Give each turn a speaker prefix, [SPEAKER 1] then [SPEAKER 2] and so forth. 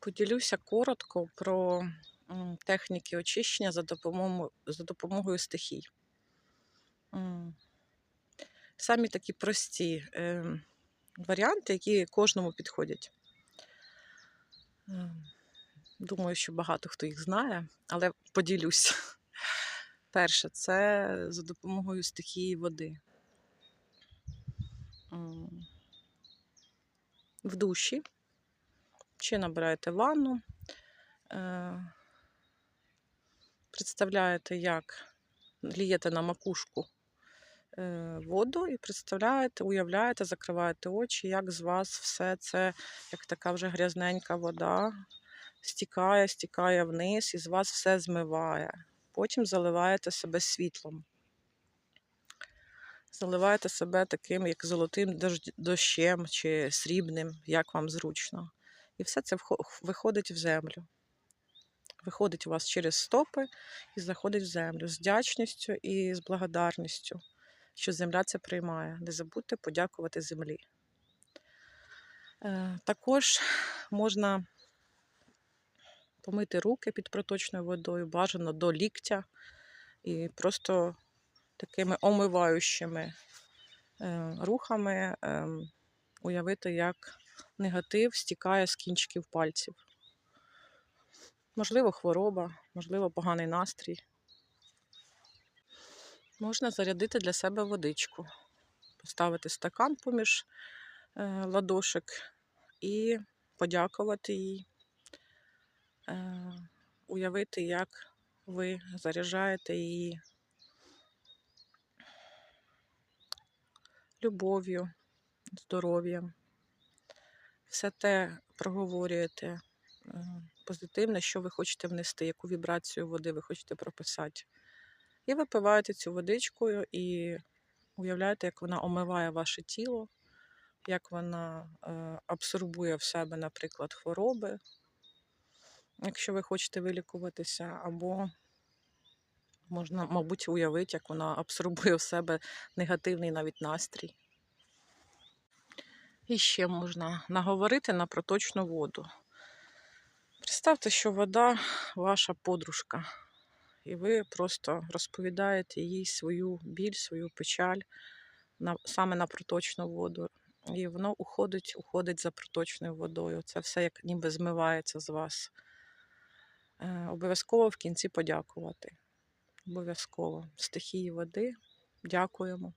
[SPEAKER 1] Поділюся коротко про техніки очищення за допомогою, за допомогою стихій. Самі такі прості е, варіанти, які кожному підходять. Ем, Думаю, що багато хто їх знає, але поділюсь. Перше, це за допомогою стихії води. В душі чи набираєте ванну, е, представляєте, як лієте на макушку е, воду і представляєте, уявляєте, закриваєте очі, як з вас все це, як така вже грязненька вода, стікає, стікає вниз і з вас все змиває. Потім заливаєте себе світлом. Заливаєте себе таким, як золотим дощем чи срібним, як вам зручно. І все це виходить в землю. Виходить у вас через стопи і заходить в землю з вдячністю і з благодарністю, що земля це приймає. Не забудьте подякувати землі. Е, Також можна помити руки під проточною водою, бажано до ліктя, і просто такими омиваючими е, рухами е, уявити, як негатив стікає з кінчиків пальців. Можливо, хвороба, можливо, поганий настрій. Можна зарядити для себе водичку, поставити стакан поміж е, ладошок і подякувати їй, е, уявити, як ви заряджаєте її любов'ю, здоров'ям. Все те проговорюєте е, позитивне, що ви хочете внести, яку вібрацію води ви хочете прописати. І випиваєте цю водичку і уявляєте, як вона омиває ваше тіло, як вона е, абсорбує в себе, наприклад, хвороби, якщо ви хочете вилікуватися, або можна, мабуть, уявити, як вона абсорбує в себе негативний навіть настрій. І ще можна наговорити на проточну воду. Представте, що вода ваша подружка, і ви просто розповідаєте їй свою біль, свою печаль на, саме на проточну воду. І воно уходить, уходить за проточною водою. Це все як ніби змивається з вас. Е, обов'язково в кінці подякувати. Обов'язково. Стихії води. Дякуємо.